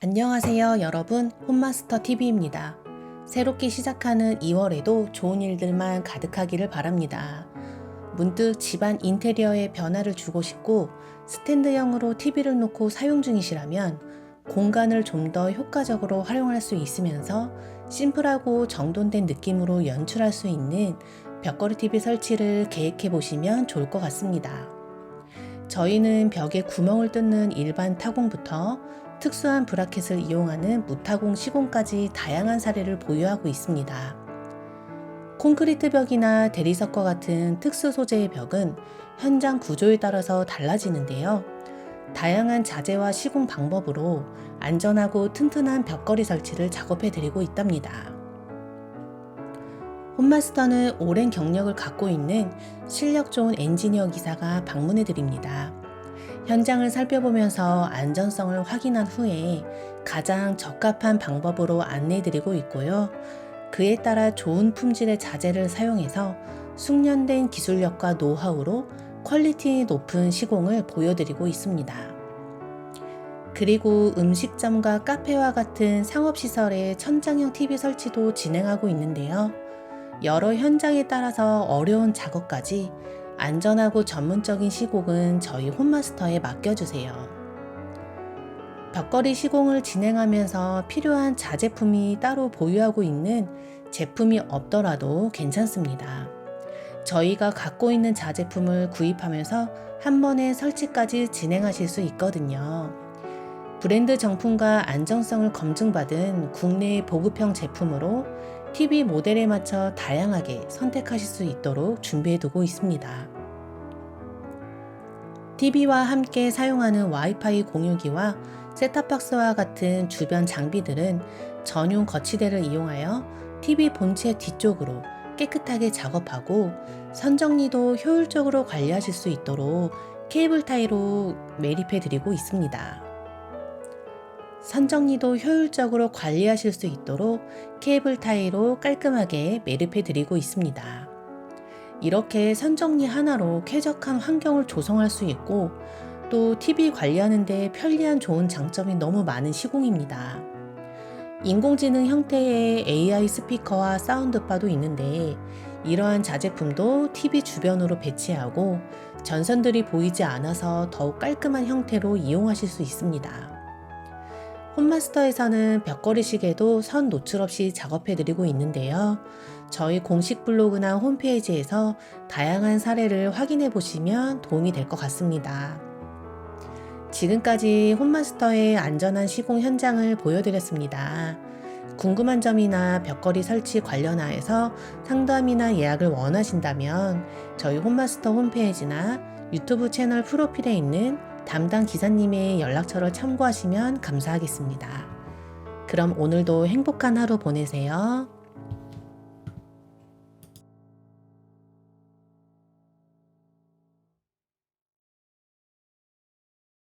안녕하세요, 여러분. 홈마스터 TV입니다. 새롭게 시작하는 2월에도 좋은 일들만 가득하기를 바랍니다. 문득 집안 인테리어에 변화를 주고 싶고 스탠드형으로 TV를 놓고 사용 중이시라면 공간을 좀 더 효과적으로 활용할 수 있으면서 심플하고 정돈된 느낌으로 연출할 수 있는 벽걸이 TV 설치를 계획해 보시면 좋을 것 같습니다. 저희는 벽에 구멍을 뚫는 일반 타공부터 특수한 브라켓을 이용하는 무타공 시공까지 다양한 사례를 보유하고 있습니다. 콘크리트 벽이나 대리석과 같은 특수 소재의 벽은 현장 구조에 따라서 달라지는데요. 다양한 자재와 시공 방법으로 안전하고 튼튼한 벽걸이 설치를 작업해 드리고 있답니다. 홈마스터는 오랜 경력을 갖고 있는 실력 좋은 엔지니어 기사가 방문해 드립니다. 현장을 살펴보면서 안전성을 확인한 후에 가장 적합한 방법으로 안내해 드리고 있고요. 그에 따라 좋은 품질의 자재를 사용해서 숙련된 기술력과 노하우로 퀄리티 높은 시공을 보여드리고 있습니다. 그리고 음식점과 카페와 같은 상업시설의 천장형 TV 설치도 진행하고 있는데요. 여러 현장에 따라서 어려운 작업까지 안전하고 전문적인 시공은 저희 홈마스터에 맡겨주세요. 벽걸이 시공을 진행하면서 필요한 자제품이 따로 보유하고 있는 제품이 없더라도 괜찮습니다. 저희가 갖고 있는 자제품을 구입하면서 한 번에 설치까지 진행하실 수 있거든요. 브랜드 정품과 안정성을 검증받은 국내 보급형 제품으로 TV 모델에 맞춰 다양하게 선택하실 수 있도록 준비해 두고 있습니다. TV와 함께 사용하는 와이파이 공유기와 셋탑박스와 같은 주변 장비들은 전용 거치대를 이용하여 TV 본체 뒤쪽으로 깨끗하게 작업하고 선정리도 효율적으로 관리하실 수 있도록 케이블 타이로 매립해 드리고 있습니다. 선정리도 효율적으로 관리하실 수 있도록 케이블 타이로 깔끔하게 매립해 드리고 있습니다. 이렇게 선정리 하나로 쾌적한 환경을 조성할 수 있고 또 TV 관리하는데 편리한 좋은 장점이 너무 많은 시공입니다. 인공지능 형태의 AI 스피커와 사운드바도 있는데 이러한 자제품도 TV 주변으로 배치하고 전선들이 보이지 않아서 더욱 깔끔한 형태로 이용하실 수 있습니다. 홈마스터에서는 벽걸이 시계도 선 노출 없이 작업해드리고 있는데요. 저희 공식 블로그나 홈페이지에서 다양한 사례를 확인해 보시면 도움이 될 것 같습니다. 지금까지 홈마스터의 안전한 시공 현장을 보여드렸습니다. 궁금한 점이나 벽걸이 설치 관련하여서 상담이나 예약을 원하신다면 저희 홈마스터 홈페이지나 유튜브 채널 프로필에 있는 담당 기사님의 연락처를 참고하시면 감사하겠습니다. 그럼 오늘도 행복한 하루 보내세요.